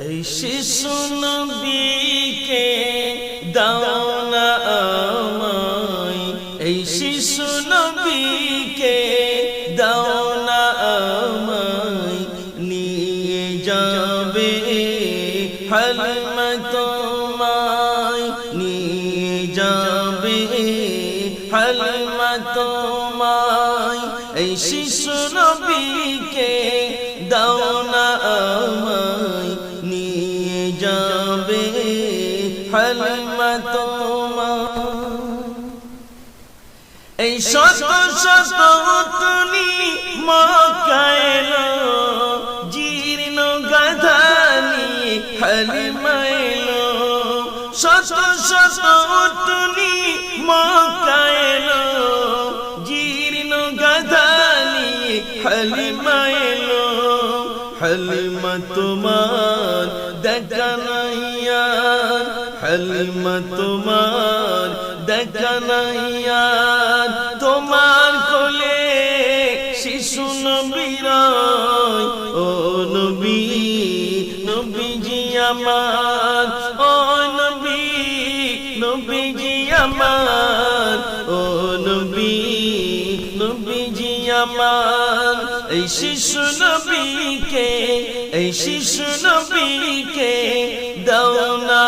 এই শিশু নবীকে দাও না আমায়। এই শিশু নবীকে দাও না আমায়। নিয়ে যাবে হালমা তোমায়। নিয়ে যাবে হালমা তোমায়। এই শিশু নবীকে হালমা তোমায় এই শত শত তুমি মকাইল জীর্ণ গাধা নিয়ে হালিমাইল শত শত তুমি মকাইল জীর্ণ গাধা নিয়ে হালিমাইল হালিমা তোমার দেখা নাইয়া হালিমা তোমার দেখা নাইয়া তোমার কোলে শিশু নবীর ও নবী, নবীজি আমার, ও নবী, নবীজি আমার, ও নবী, নবীজি আমার। এই শিশু নবীকে, এই শিশু নবীকে